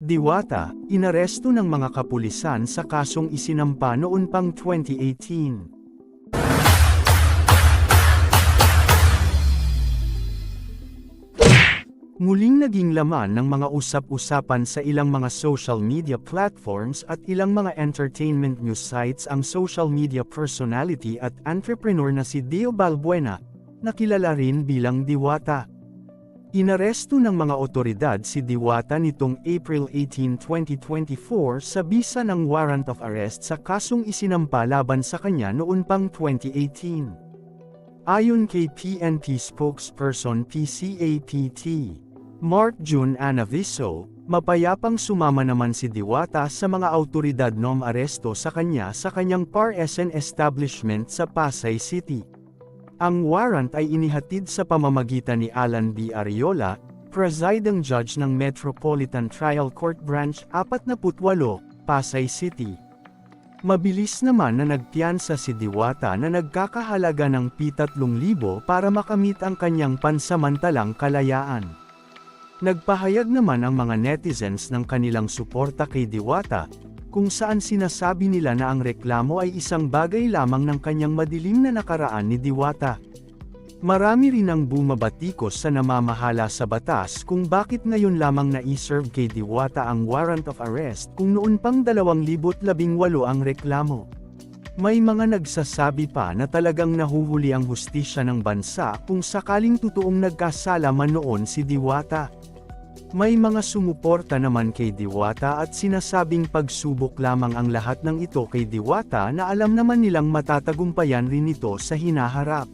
Diwata, inaresto ng mga kapulisan sa kasong isinampa noon pang 2018. Muling naging laman ng mga usap-usapan sa ilang mga social media platforms at ilang mga entertainment news sites ang social media personality at entrepreneur na si Deo Balbuena, na kilala rin bilang Diwata. Inaresto ng mga otoridad si Diwata nitong April 18, 2024 sa bisa ng warrant of arrest sa kasong isinampa laban sa kanya noon pang 2018. Ayon kay PNP spokesperson PCAPT, Mark June Anaviso, mapayapang sumama naman si Diwata sa mga autoridad nom aresto sa kanya sa kanyang Par SN establishment sa Pasay City. Ang warrant ay inihatid sa pamamagitan ni Alan B. Ariola, presiding judge ng Metropolitan Trial Court Branch 48, Pasay City. Mabilis naman na nagpiyansa si Diwata na nagkakahalaga ng P3,000 para makamit ang kanyang pansamantalang kalayaan. Nagpahayag naman ang mga netizens ng kanilang suporta kay Diwata, kung saan sinasabi nila na ang reklamo ay isang bagay lamang ng kanyang madilim na nakaraan ni Diwata. Marami rin ang bumabatikos sa namamahala sa batas kung bakit ngayon lamang na-serve kay Diwata ang warrant of arrest kung noon pang 2018 ang reklamo. May mga nagsasabi pa na talagang nahuhuli ang hustisya ng bansa kung sakaling totoong nagkasala man noon si Diwata. May mga sumuporta naman kay Diwata at sinasabing pagsubok lamang ang lahat ng ito kay Diwata na alam naman nilang matatagumpayan rin ito sa hinaharap.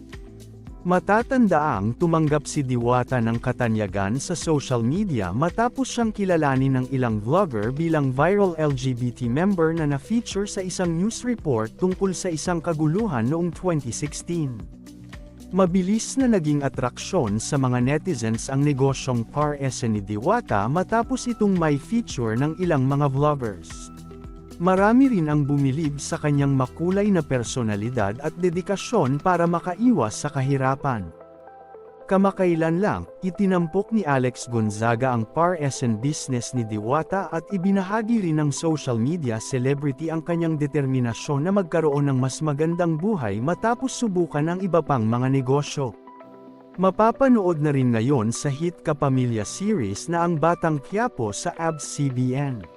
Matatandaang tumanggap si Diwata ng katanyagan sa social media matapos siyang kilalanin ng ilang vlogger bilang viral LGBT member na na-feature sa isang news report tungkol sa isang kaguluhan noong 2016. Mabilis na naging atraksyon sa mga netizens ang negosyong ese ni Diwata matapos itong may feature ng ilang mga vloggers. Marami rin ang bumilib sa kanyang makulay na personalidad at dedikasyon para makaiwas sa kahirapan. Kamakailan lang, itinampok ni Alex Gonzaga ang par SN business ni Diwata at ibinahagi rin ng social media celebrity ang kanyang determinasyon na magkaroon ng mas magandang buhay matapos subukan ang iba pang mga negosyo. Mapapanood na rin ngayon sa hit Kapamilya series na ang Batang Quiapo sa ABS-CBN.